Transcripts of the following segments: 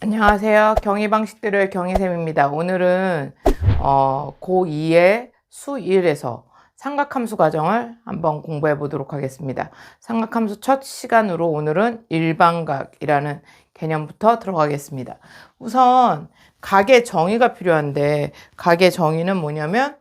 안녕하세요. 경희 방식들의 경희쌤입니다. 오늘은 어, 고2의 수1에서 삼각함수 과정을 한번 공부해 보도록 하겠습니다. 삼각함수 첫 시간으로 오늘은 일반각이라는 개념부터 들어가겠습니다. 우선 각의 정의가 필요한데 각의 정의는 뭐냐면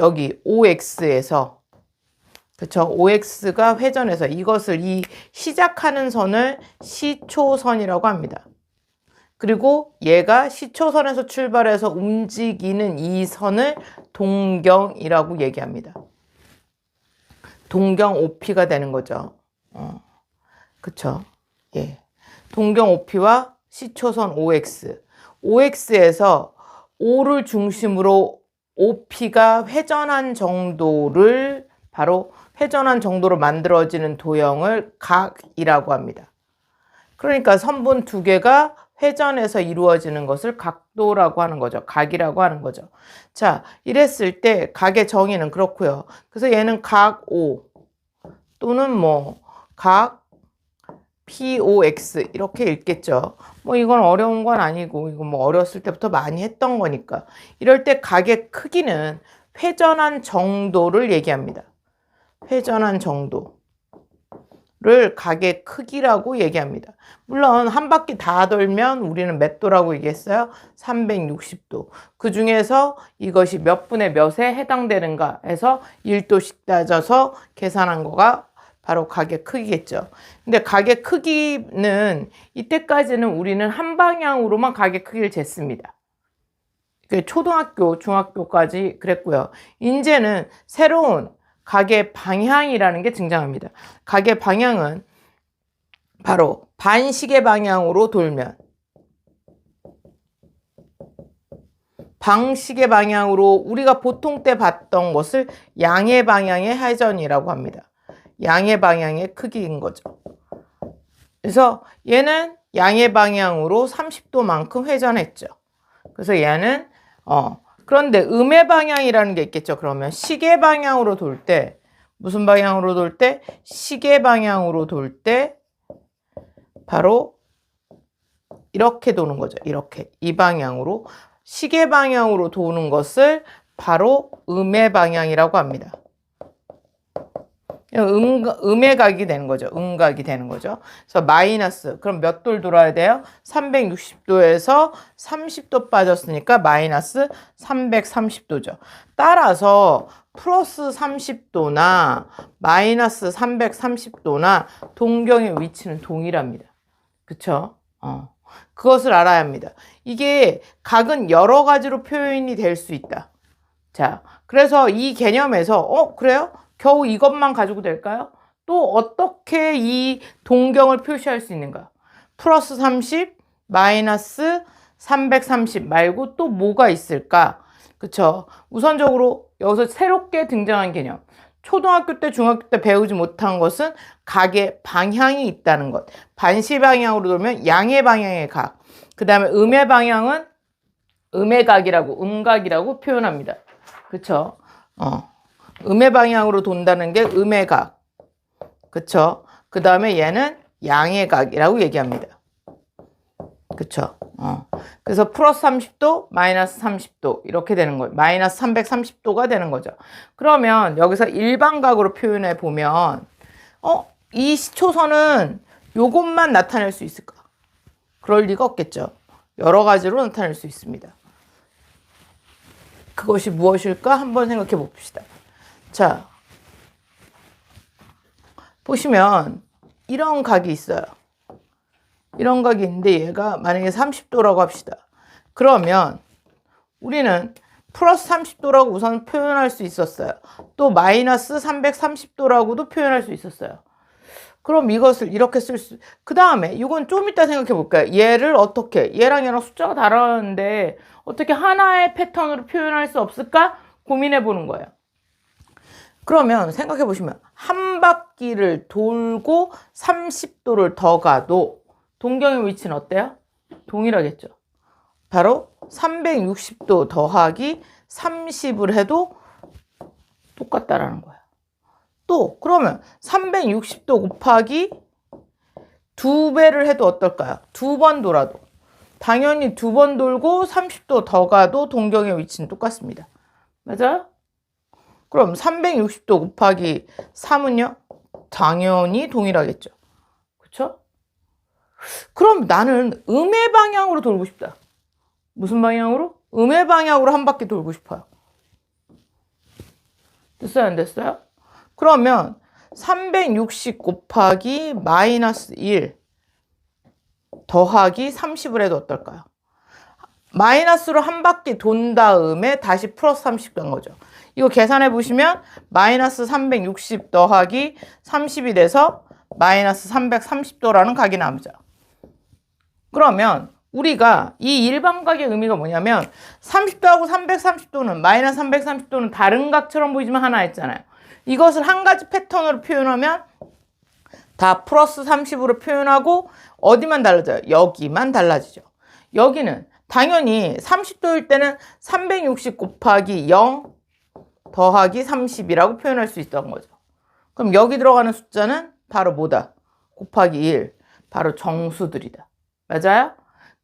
여기 OX에서 그쵸. OX가 회전해서 이것을 이 시작하는 선을 시초선이라고 합니다. 그리고 얘가 시초선에서 출발해서 움직이는 이 선을 동경이라고 얘기합니다. 동경 OP가 되는 거죠. 어. 그쵸. 예. 동경 OP와 시초선 OX. OX에서 O를 중심으로 OP가 회전한 정도를 바로 회전한 정도로 만들어지는 도형을 각이라고 합니다. 그러니까 선분 두 개가 회전해서 이루어지는 것을 각도라고 하는 거죠. 각이라고 하는 거죠. 자, 이랬을 때 각의 정의는 그렇고요. 그래서 얘는 각 O 또는 뭐 각 POX 이렇게 읽겠죠. 뭐 이건 어려운 건 아니고 이거 뭐 어렸을 때부터 많이 했던 거니까. 이럴 때 각의 크기는 회전한 정도를 얘기합니다. 회전한 정도 를 각의 크기라고 얘기합니다. 물론 한 바퀴 다 돌면 우리는 몇 도라고 얘기했어요? 360도. 그 중에서 이것이 몇 분의 몇에 해당되는가 해서 1도씩 따져서 계산한 거가 바로 각의 크기겠죠. 근데 각의 크기는 이때까지는 우리는 한 방향으로만 각의 크기를 쟀습니다. 그 초등학교, 중학교까지 그랬고요. 이제는 새로운 각의 방향이라는 게 등장합니다. 각의 방향은 바로 반시계 방향으로 돌면 방시계 방향으로 우리가 보통 때 봤던 것을 양의 방향의 회전이라고 합니다. 양의 방향의 크기인 거죠. 그래서 얘는 양의 방향으로 30도만큼 회전했죠. 그래서 얘는 어 그런데 음의 방향이라는 게 있겠죠. 그러면 시계 방향으로 돌 때 무슨 방향으로 돌 때? 시계 방향으로 돌 때 바로 이렇게 도는 거죠. 이렇게 이 방향으로 시계 방향으로 도는 것을 바로 음의 방향이라고 합니다. 음, 음의 각이 되는 거죠. 음각이 되는 거죠. 그래서 마이너스. 그럼 몇 도를 돌아야 돼요? 360도에서 30도 빠졌으니까 마이너스 330도죠. 따라서 플러스 30도나 마이너스 330도나 동경의 위치는 동일합니다. 그쵸? 어. 그것을 알아야 합니다. 이게 각은 여러 가지로 표현이 될 수 있다. 자, 그래서 이 개념에서, 어, 그래요? 겨우 이것만 가지고 될까요? 또 어떻게 이 동경을 표시할 수 있는가? 플러스 30, 마이너스 330 말고 또 뭐가 있을까? 그쵸? 우선적으로 여기서 새롭게 등장한 개념. 초등학교 때, 중학교 때 배우지 못한 것은 각의 방향이 있다는 것. 반시 방향으로 돌면 양의 방향의 각. 그 다음에 음의 방향은 음의 각이라고, 음각이라고 표현합니다. 그쵸? 어. 음의 방향으로 돈다는 게 음의 각. 그쵸? 그 다음에 얘는 양의 각이라고 얘기합니다. 그쵸? 어. 그래서 플러스 30도, 마이너스 30도 이렇게 되는 거예요. 마이너스 330도가 되는 거죠. 그러면 여기서 일반각으로 표현해 보면 어? 이 시초선은 요것만 나타낼 수 있을까? 그럴 리가 없겠죠. 여러 가지로 나타낼 수 있습니다. 그것이 무엇일까? 한번 생각해 봅시다. 자, 보시면 이런 각이 있어요. 이런 각이 있는데 얘가 만약에 30도라고 합시다. 그러면 우리는 플러스 30도라고 우선 표현할 수 있었어요. 또 마이너스 330도라고도 표현할 수 있었어요. 그럼 이것을 이렇게 쓸 수, 그 다음에 이건 좀 이따 생각해 볼까요? 얘를 어떻게, 얘랑 얘랑 숫자가 다르는데 어떻게 하나의 패턴으로 표현할 수 없을까? 고민해 보는 거예요. 그러면 생각해 보시면 한 바퀴를 돌고 30도를 더 가도 동경의 위치는 어때요? 동일하겠죠. 바로 360도 더하기 30을 해도 똑같다라는 거예요. 또 그러면 360도 곱하기 두 배를 해도 어떨까요? 두 번 돌아도 당연히 두 번 돌고 30도 더 가도 동경의 위치는 똑같습니다. 맞아요? 그럼 360도 곱하기 3은요? 당연히 동일하겠죠. 그쵸? 그럼 나는 음의 방향으로 돌고 싶다. 무슨 방향으로? 음의 방향으로 한 바퀴 돌고 싶어요. 됐어요? 안 됐어요? 그러면 360 곱하기 마이너스 1 더하기 30을 해도 어떨까요? 마이너스로 한 바퀴 돈 다음에 다시 플러스 30간 거죠. 이거 계산해 보시면 마이너스 360 더하기 30이 돼서 마이너스 330도라는 각이 나오죠. 그러면 우리가 이 일반각의 의미가 뭐냐면 30도하고 330도는 마이너스 330도는 다른 각처럼 보이지만 하나 있잖아요. 이것을 한 가지 패턴으로 표현하면 다 플러스 30으로 표현하고 어디만 달라져요? 여기만 달라지죠. 여기는 당연히 30도일 때는 360 곱하기 0 더하기 30이라고 표현할 수 있던 거죠. 그럼 여기 들어가는 숫자는 바로 뭐다? 곱하기 1. 바로 정수들이다. 맞아요?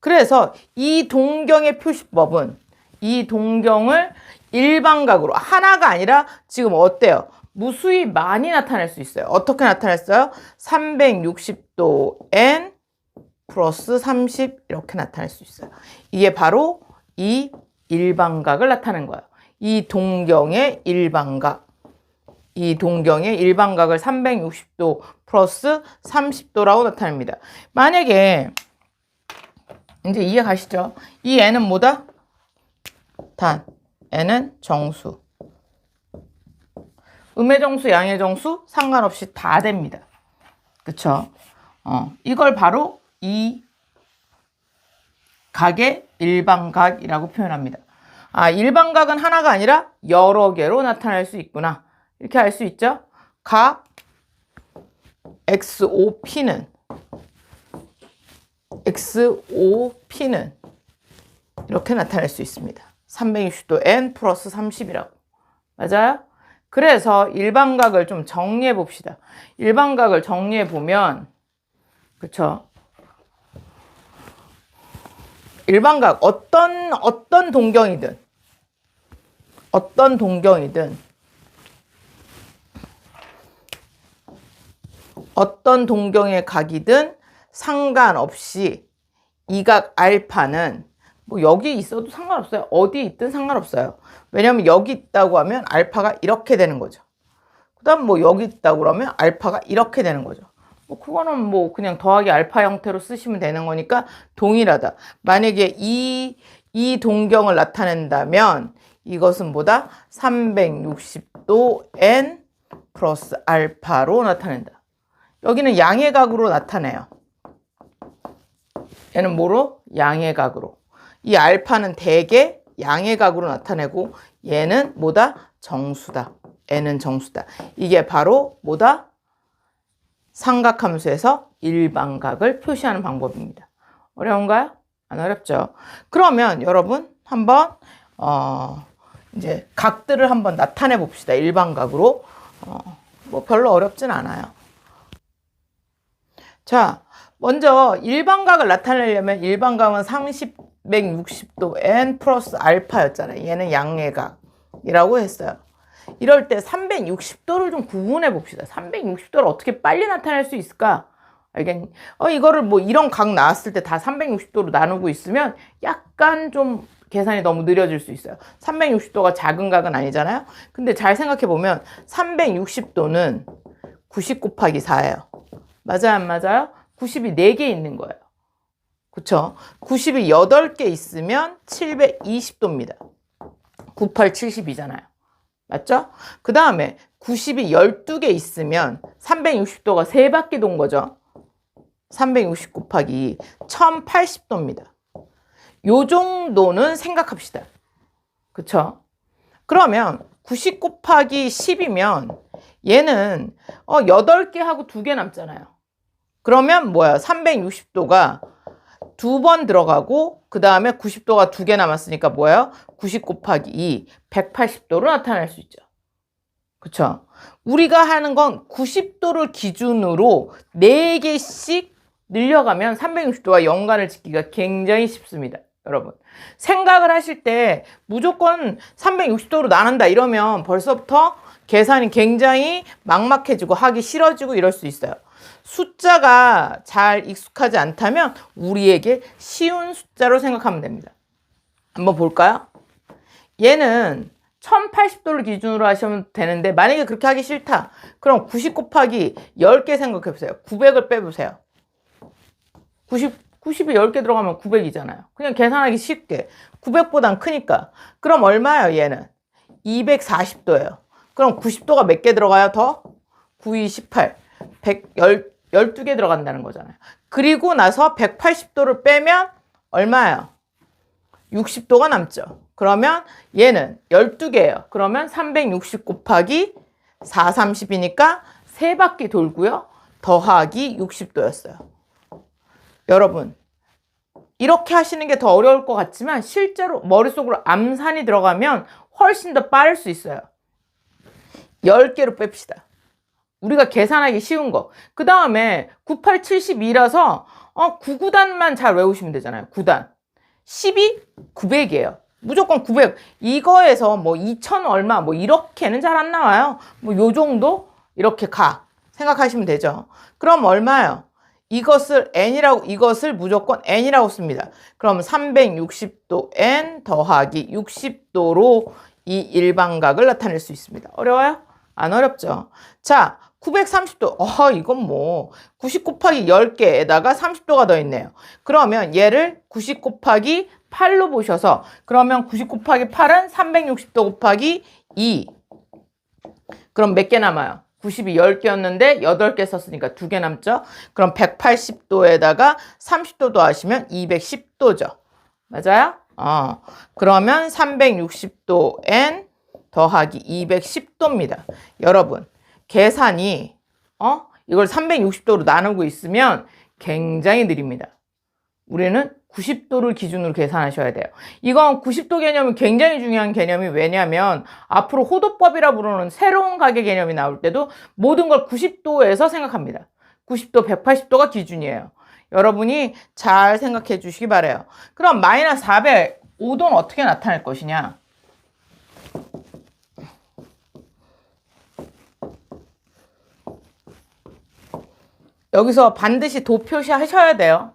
그래서 이 동경의 표시법은 이 동경을 일반각으로 하나가 아니라 지금 어때요? 무수히 많이 나타낼 수 있어요. 어떻게 나타냈어요? 360도 n 플러스 30 이렇게 나타낼 수 있어요. 이게 바로 이 일반각을 나타낸 거예요. 이 동경의 일반각. 이 동경의 일반각을 360도 플러스 30도라고 나타냅니다. 만약에 이제 이해 가시죠? 이 n은 뭐다? 단. n은 정수. 음의 정수, 양의 정수 상관없이 다 됩니다. 그쵸? 어, 이걸 바로 이 각의 일반각이라고 표현합니다. 아, 일반각은 하나가 아니라 여러 개로 나타날 수 있구나. 이렇게 알 수 있죠? 각 XOP는 XOP는 이렇게 나타낼 수 있습니다. 360도 N 플러스 30이라고. 맞아요? 그래서 일반각을 좀 정리해 봅시다. 일반각을 정리해 보면, 그쵸? 일반각, 어떤, 어떤 동경이든, 어떤 동경이든, 어떤 동경의 각이든 상관없이 이각 알파는 뭐 여기 있어도 상관없어요. 어디 있든 상관없어요. 왜냐면 여기 있다고 하면 알파가 이렇게 되는 거죠. 그 다음 뭐 여기 있다고 그러면 알파가 이렇게 되는 거죠. 뭐 그거는 뭐 그냥 더하기 알파 형태로 쓰시면 되는 거니까 동일하다. 만약에 이, 이 동경을 나타낸다면 이것은 뭐다? 360도 n 플러스 알파로 나타낸다. 여기는 양의 각으로 나타내요. 얘는 뭐로? 양의 각으로. 이 알파는 대개 양의 각으로 나타내고 얘는 뭐다? 정수다. n은 정수다. 이게 바로 뭐다? 삼각함수에서 일반각을 표시하는 방법입니다. 어려운가요? 안 어렵죠? 그러면 여러분 한번 어 이제 각들을 한번 나타내 봅시다. 일반 각으로. 어, 뭐 별로 어렵진 않아요. 자, 먼저 일반 각을 나타내려면 일반 각은 30, 160도 n 플러스 알파였잖아요. 얘는 양례각이라고 했어요. 이럴 때 360도를 좀 구분해 봅시다. 360도를 어떻게 빨리 나타낼 수 있을까? 알겠니? 어, 이거를 뭐 이런 각 나왔을 때 다 360도로 나누고 있으면 약간 좀 계산이 너무 느려질 수 있어요. 360도가 작은 각은 아니잖아요. 근데 잘 생각해 보면 360도는 90 곱하기 4예요. 맞아요, 안 맞아요? 90이 4개 있는 거예요. 그쵸? 90이 8개 있으면 720도입니다. 98, 70이잖아요. 맞죠? 그 다음에 90이 12개 있으면 360도가 3바퀴 돈 거죠. 360 곱하기 1080도입니다. 요 정도는 생각합시다. 그쵸? 그러면 90 곱하기 10이면 얘는 어 8개 하고 2개 남잖아요. 그러면 뭐야? 360도가 두 번 들어가고 그 다음에 90도가 두 개 남았으니까 뭐예요? 90 곱하기 2, 180도로 나타낼 수 있죠. 그쵸? 우리가 하는 건 90도를 기준으로 4개씩 늘려가면 360도와 연관을 짓기가 굉장히 쉽습니다. 여러분. 생각을 하실 때 무조건 360도로 나눈다 이러면 벌써부터 계산이 굉장히 막막해지고 하기 싫어지고 이럴 수 있어요. 숫자가 잘 익숙하지 않다면 우리에게 쉬운 숫자로 생각하면 됩니다. 한번 볼까요? 얘는 1080도를 기준으로 하시면 되는데 만약에 그렇게 하기 싫다. 그럼 90 곱하기 10개 생각해 보세요. 900을 빼보세요. 90 90이 10개 들어가면 900이잖아요. 그냥 계산하기 쉽게. 900보단 크니까. 그럼 얼마예요, 얘는? 240도예요. 그럼 90도가 몇 개 들어가요, 더? 9, 2, 18. 100, 10, 12개 들어간다는 거잖아요. 그리고 나서 180도를 빼면 얼마예요? 60도가 남죠. 그러면 얘는 12개예요. 그러면 360 곱하기 4, 30이니까 3바퀴 돌고요. 더하기 60도였어요. 여러분, 이렇게 하시는 게 더 어려울 것 같지만 실제로 머릿속으로 암산이 들어가면 훨씬 더 빠를 수 있어요. 10개로 뺍시다. 우리가 계산하기 쉬운 거. 그 다음에 98, 72라서 어, 9구단만 잘 외우시면 되잖아요. 9단. 12, 900이에요. 무조건 900. 이거에서 뭐 2000 얼마 뭐 이렇게는 잘 안 나와요. 뭐 요 정도 이렇게 가. 생각하시면 되죠. 그럼 얼마요? 이것을 n이라고 이것을 무조건 n이라고 씁니다. 그럼 360도 n 더하기 60도로 이 일반각을 나타낼 수 있습니다. 어려워요? 안 어렵죠. 자, 930도. 어, 이건 뭐 90 곱하기 10개에다가 30도가 더 있네요. 그러면 얘를 90 곱하기 8로 보셔서 그러면 90 곱하기 8은 360도 곱하기 2. 그럼 몇 개 남아요? 90이 10개였는데 8개 썼으니까 2개 남죠? 그럼 180도에다가 30도 더하시면 210도죠. 맞아요? 어. 그러면 360도 n 더하기 210도입니다. 여러분, 계산이 어? 이걸 360도로 나누고 있으면 굉장히 느립니다. 우리는 90도를 기준으로 계산하셔야 돼요. 이건 90도 개념이 굉장히 중요한 개념이 왜냐하면 앞으로 호도법이라 부르는 새로운 가계 개념이 나올 때도 모든 걸 90도에서 생각합니다. 90도, 180도가 기준이에요. 여러분이 잘 생각해 주시기 바래요. 그럼 마이너스 405도는 어떻게 나타낼 것이냐? 여기서 반드시 도 표시하셔야 돼요.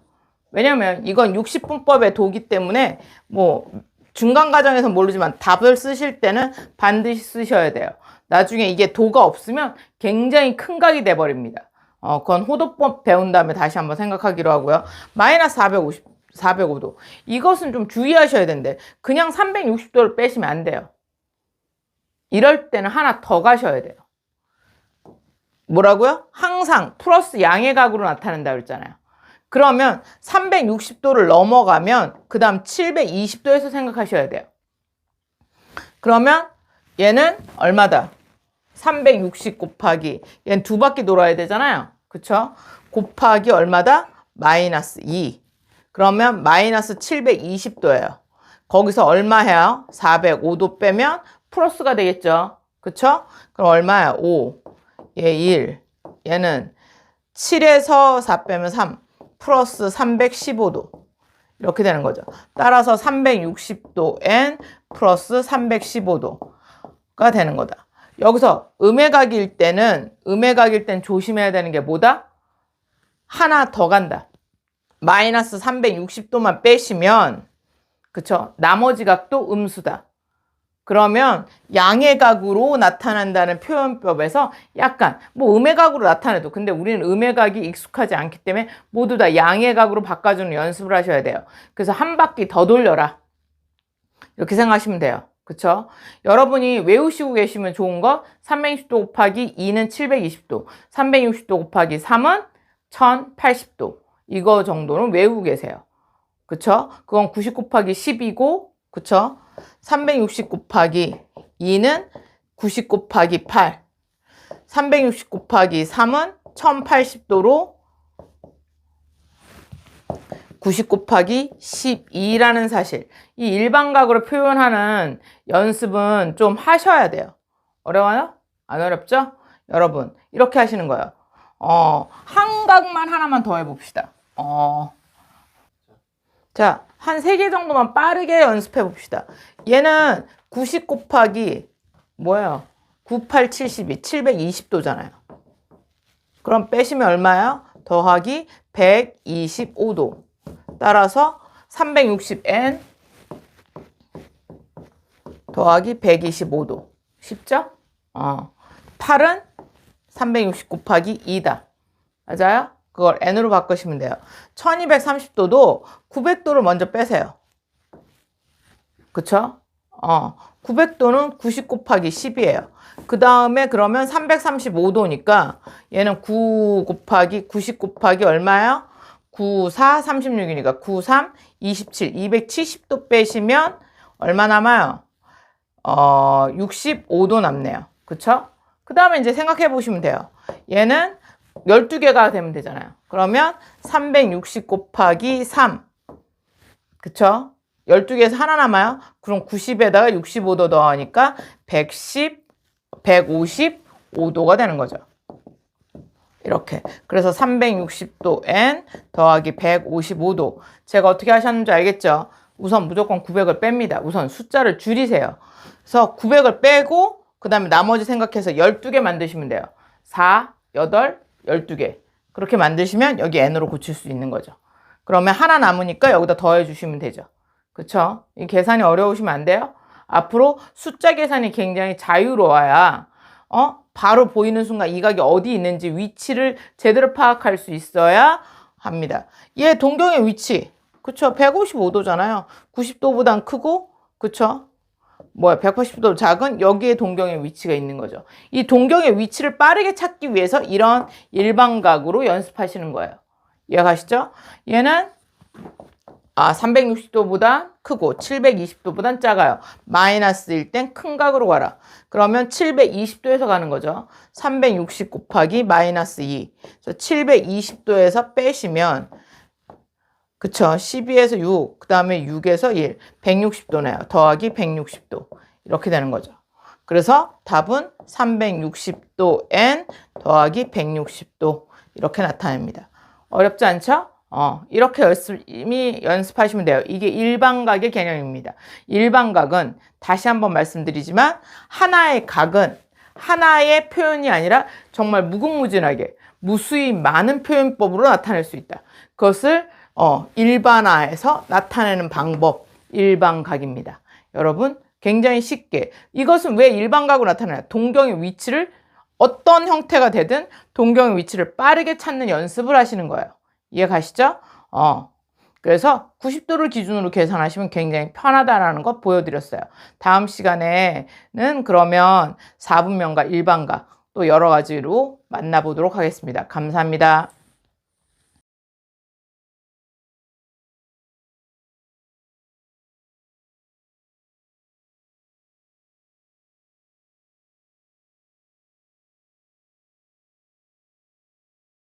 왜냐면 이건 60분법의 도기 때문에 뭐 중간 과정에서 모르지만 답을 쓰실 때는 반드시 쓰셔야 돼요. 나중에 이게 도가 없으면 굉장히 큰 각이 돼버립니다. 어, 그건 호도법 배운 다음에 다시 한번 생각하기로 하고요. 마이너스 450, 405도. 이것은 좀 주의하셔야 되는데 그냥 360도를 빼시면 안 돼요. 이럴 때는 하나 더 가셔야 돼요. 뭐라고요? 항상 플러스 양의 각으로 나타낸다 그랬잖아요. 그러면 360도를 넘어가면 그 다음 720도에서 생각하셔야 돼요. 그러면 얘는 얼마다? 360 곱하기 얘는 두 바퀴 돌아야 되잖아요. 그쵸? 곱하기 얼마다? 마이너스 2. 그러면 마이너스 720도예요. 거기서 얼마 해요? 405도 빼면 플러스가 되겠죠. 그쵸? 그럼 얼마야? 5. 얘 1. 얘는 7에서 4 빼면 3. 플러스 315도. 이렇게 되는 거죠. 따라서 360도 n 플러스 315도가 되는 거다. 여기서 음의 각일 때는 음의 각일 땐 조심해야 되는 게 뭐다? 하나 더 간다. 마이너스 360도만 빼시면 그쵸? 나머지 각도 음수다. 그러면 양의 각으로 나타난다는 표현법에서 약간 뭐 음의 각으로 나타내도 근데 우리는 음의 각이 익숙하지 않기 때문에 모두 다 양의 각으로 바꿔주는 연습을 하셔야 돼요. 그래서 한 바퀴 더 돌려라. 이렇게 생각하시면 돼요. 그쵸? 여러분이 외우시고 계시면 좋은 거 360도 곱하기 2는 720도 360도 곱하기 3은 1080도 이거 정도는 외우고 계세요. 그쵸? 그건 90 곱하기 10이고 그쵸? 360 곱하기 2는 90 곱하기 8. 360 곱하기 3은 1080도로 90 곱하기 12라는 사실. 이 일반각으로 표현하는 연습은 좀 하셔야 돼요. 어려워요? 안 어렵죠? 여러분, 이렇게 하시는 거예요. 어, 한 각만 하나만 더 해봅시다. 어. 자, 한세개 정도만 빠르게 연습해 봅시다. 얘는 90 곱하기 뭐예요? 98, 72, 720도잖아요. 그럼 빼시면 얼마예요? 더하기 125도. 따라서 360n 더하기 125도. 쉽죠? 어. 8은 360 곱하기 2다. 맞아요? 그걸 n으로 바꾸시면 돼요. 1230도도 900도를 먼저 빼세요. 그쵸? 어. 900도는 90 곱하기 10이에요. 그 다음에 그러면 335도니까 얘는 9 곱하기 90 곱하기 얼마예요? 9, 4, 36이니까 9, 3, 27, 270도 빼시면 얼마 남아요? 어, 65도 남네요. 그쵸? 그 다음에 이제 생각해 보시면 돼요. 얘는 12개가 되면 되잖아요. 그러면 360 곱하기 3. 그쵸? 12개에서 하나 남아요. 그럼 90에다가 65도 더하니까 110, 155도가 되는 거죠. 이렇게. 그래서 360도 n 더하기 155도. 제가 어떻게 하셨는지 알겠죠? 우선 무조건 900을 뺍니다. 우선 숫자를 줄이세요. 그래서 900을 빼고 그 다음에 나머지 생각해서 12개 만드시면 돼요. 4, 8, 12개. 그렇게 만드시면 여기 n으로 고칠 수 있는 거죠. 그러면 하나 남으니까 여기다 더해 주시면 되죠. 그쵸? 이 계산이 어려우시면 안 돼요? 앞으로 숫자 계산이 굉장히 자유로워야 어? 바로 보이는 순간 이 각이 어디 있는지 위치를 제대로 파악할 수 있어야 합니다. 얘 동경의 위치. 그쵸? 155도잖아요. 90도보단 크고, 그쵸? 뭐야, 180도 작은 여기에 동경의 위치가 있는 거죠. 이 동경의 위치를 빠르게 찾기 위해서 이런 일반각으로 연습하시는 거예요. 이해가시죠? 얘는 아, 360도보다 크고 720도보단 작아요. 마이너스일 땐 큰 각으로 가라. 그러면 720도에서 가는 거죠. 360 곱하기 마이너스 2. 그래서 720도에서 빼시면 그쵸. 12에서 6, 그 다음에 6에서 1, 160도네요. 더하기 160도. 이렇게 되는 거죠. 그래서 답은 360도 n 더하기 160도. 이렇게 나타냅니다. 어렵지 않죠? 어, 이렇게 열심히 연습하시면 돼요. 이게 일반각의 개념입니다. 일반각은 다시 한번 말씀드리지만 하나의 각은 하나의 표현이 아니라 정말 무궁무진하게 무수히 많은 표현법으로 나타낼 수 있다. 그것을 어, 일반화해서 나타내는 방법 일반각입니다. 여러분 굉장히 쉽게 이것은 왜 일반각으로 나타나요? 동경의 위치를 어떤 형태가 되든 동경의 위치를 빠르게 찾는 연습을 하시는 거예요. 이해 가시죠? 어. 그래서 90도를 기준으로 계산하시면 굉장히 편하다라는 거 보여드렸어요. 다음 시간에는 그러면 4분면과 일반각 또 여러 가지로 만나보도록 하겠습니다. 감사합니다.